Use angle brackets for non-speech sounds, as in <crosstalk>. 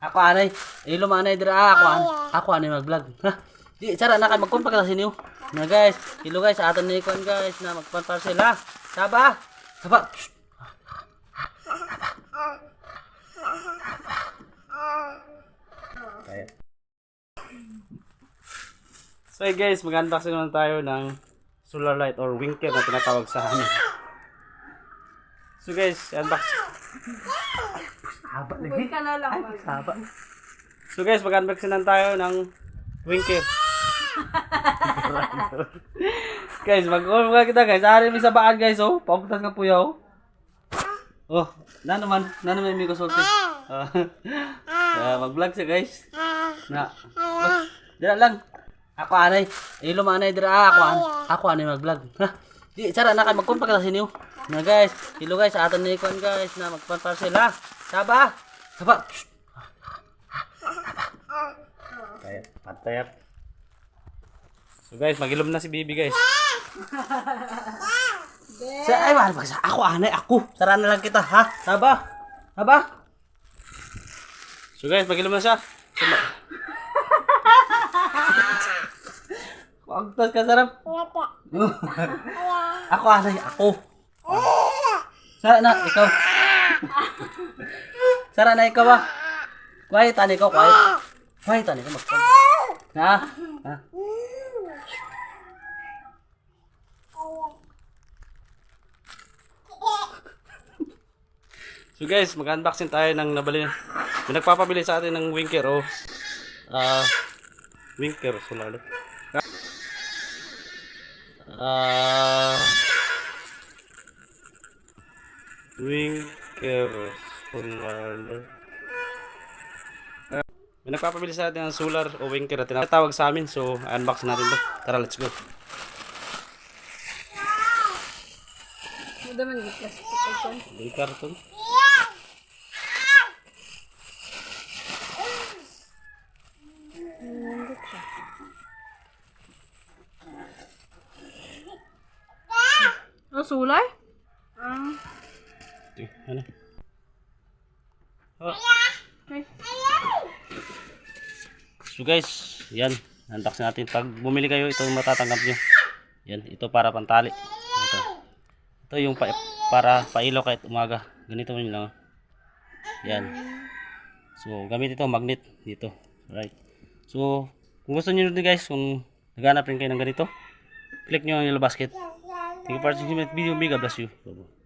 Ako anay. Ilo manay dira ah, ako an. Ako anay mag-vlog. Di sara na kay magkumpa ka sa inyo. Na guys, ilo guys aton ni kon guys na magpan parcel ha. Saba. Saba. Shh. Kaya. So hey guys, mag-unboxing naman tayo ng solar light or winker na tinatawag sa amin. So guys, unbox. Haba lagi. ka na lang. Ay, haba. So guys, mag-unboxing lang tayo ng winker. <laughs> guys, mag-unbox kita guys. Ari mi sa baan guys, oh. Paugtas ka puya, oh. Oh, na naman, na naman may kusulti. Ah, Ah, mag-vlog siya guys. Na. Oh, dira lang. Ako anay. Ilo manay dira ah, ako an. Ako anay mag-vlog. Ha. Di sara na kay magkumpa ka sa inyo. Na guys, ilo guys aton ni kon guys na magpan parcel ha. Saba. Saba. Shh. Kaya, patay up. So guys, magilom na si Bibi guys. Sa ay mahal pa sa ako anay ako. Sara na lang kita ha. Saba. Saba. So guys, magilom na siya. Saba. Pagtas ka sarap. <laughs> ako anay ako. Sara na ikaw. Sara na ikaw ah. Quiet ani ko, quiet. Quiet ani ko magpag. Ha? Ha? So guys, mag-unboxing tayo ng nabili. May nagpapabili sa atin ng winker o ah winker solar light. Ah winker solar light. Ah, May nagpapabili sa atin ng solar o winker na tinatawag sa amin. So, unbox natin to. Tara, let's go. Man yung plastic ito. Yung karton. Oh, sulay? Ah. Ito, ano? Oh. So guys, yan. Unbox natin. Pag bumili kayo, ito yung matatanggap nyo. Yan, ito para pantali. Ito. Ito yung pa para pailaw kahit umaga. Ganito mo lang. oh. Yan. So, gamit ito, magnet dito. Right. So, kung gusto niyo din guys, kung naghanap rin kayo ng ganito, click nyo ang yellow basket. Thank you for watching this video. Mega bless you. Bye-bye.